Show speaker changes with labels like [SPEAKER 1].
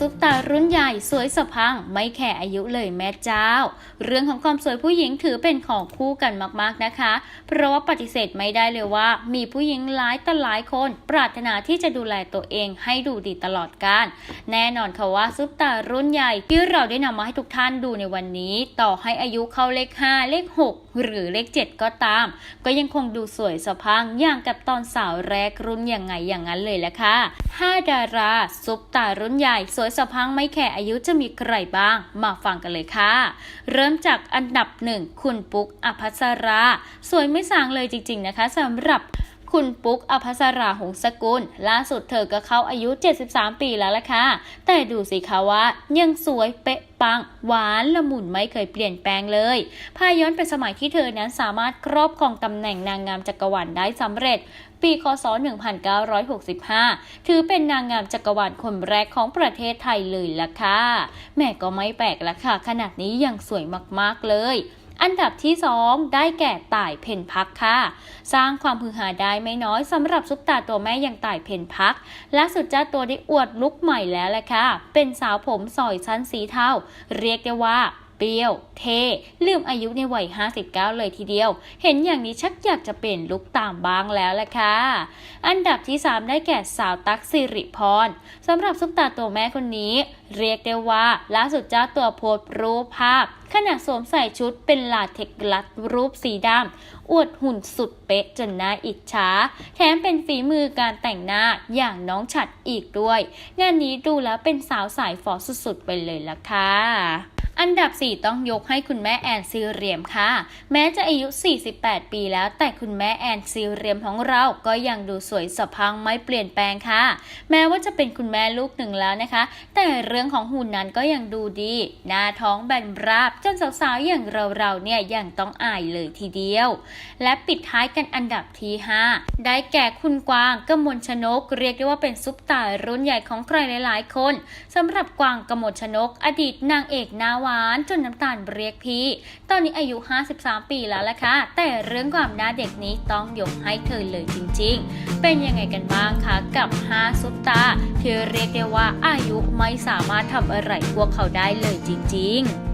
[SPEAKER 1] ซุปตารุ่นใหญ่สวยสะพัง ไม่แคร์อายุเลยแม่เจ้า เรื่องของความสวยผู้หญิงถือเป็นของคู่กันมากๆนะคะ เพราะว่าปฏิเสธไม่ได้เลยว่า มีผู้หญิงหลายต่อหลายคน ปรารถนาที่จะดูแลตัวเองให้ดูดีตลอดกาลแน่นอนค่ะว่าซุปตารุ่นใหญ่ที่เราได้นำมาให้ทุกท่านดูในวันนี้ ต่อให้อายุเข้าเลข 5 เลข 6 หรือเลข 7 ก็ตาม ก็ยังคงดูสวยสะพังอย่างกับตอนสาวแรกรุ่นอย่างไงอย่างนั้นเลยแหละค่ะ5ดาราซุปตารุ่นใหญ่สวยสะพังไม่แข่อายุจะมีใครบ้าง มาฟังกันเลยค่ะ เริ่มจากอันดับหนึ่งคุณปุ๊กอภัสรา สวยไม่สางเลยจริง ๆ นะคะสำหรับ คุณปุ๊กอภัสราหงสกุล ล่าสุดเธอก็เข้าอายุ 73 ปีแล้วล่ะค่ะ แต่ดูสิคะว่า ยังสวยเป๊ะปัง หวานละมุนไม่เคยเปลี่ยนแปลงเลย พาย้อนไปสมัยที่เธอนั้นสามารถครอบครองตำแหน่งนางงามจักรวาลได้สำเร็จ ปีคศ 1965 ถือเป็นนางงามจักรวาลคนแรกของประเทศไทยเลยล่ะค่ะ แม่ก็ไม่แปลกละค่ะ ขนาดนี้ยังสวยมากๆเลย อันดับที่2ได้แก่ต่ายเพนพักค่ะ สร้างความฮือฮาได้ไม่น้อยสำหรับซุปตาตัวแม่อย่างต่ายเพนพักล่าสุดเจ้าตัวได้อวดลุคใหม่แล้วแหละค่ะ เป็นสาวผมสอยชั้นสีเทาเรียกได้ว่าเปรี้ยว เทลืมอายุในวัย 59 เลยทีเดียว เห็นอย่างนี้ชักอยากจะเปลี่ยนลุคตามบ้างแล้วแหละค่ะ อันดับที่ 3 ได้แก่สาวตั๊กสิริพรสำหรับซุปตาตัวแม่คนนี้ เรียกได้ว่าล่าสุดเจ้าตัวโพสต์รูปภาพ ขณะสวมใส่ชุดเป็นลาเทกรัดรูปสีดำอวดหุ่นสุดเป๊ะจนน่าอิจฉา แถมเป็นฝีมือการแต่งหน้าอย่างน้องฉัดอีกด้วย งานนี้ดูแล้วเป็นสาวสายฟอสุดๆไปเลยล่ะค่ะอันดับ 4 ต้องยกให้คุณแม่แอนซีเรียมค่ะ แม้จะอายุ 48 ปีแล้ว แต่คุณแม่แอนซีเรียมของเราก็ยังดูสวยสะพังไม่เปลี่ยนแปลงค่ะ แม้ว่าจะเป็นคุณแม่ลูกหนึ่งแล้วนะคะ แต่เรื่องของหุ่นนั้นก็ยังดูดี หน้าท้องแบนราบจนสาวๆ อย่างเราๆ เนี่ยยังต้องอายเลยทีเดียว และปิดท้ายกันอันดับที่ 5 ได้แก่คุณกวางกมลชนก เรียกได้ว่าเป็นซุปตารุ่นใหญ่ของใครหลายๆ คนสำหรับกวางกมลชนก อดีตนางเอกหน้าหวานจนน้ำตาลเรียกพี่ ตอนนี้อายุ 53 ปีแล้วละค่ะ แต่เรื่องความหน้าเด็กนี้ต้องยกให้เธอเลยจริง ๆ เป็นยังไงกันบ้างคะกับ 5 ซุปตาที่เรียกได้ว่าอายุไม่สามารถทำอะไรพวกเขาได้เลยจริง ๆ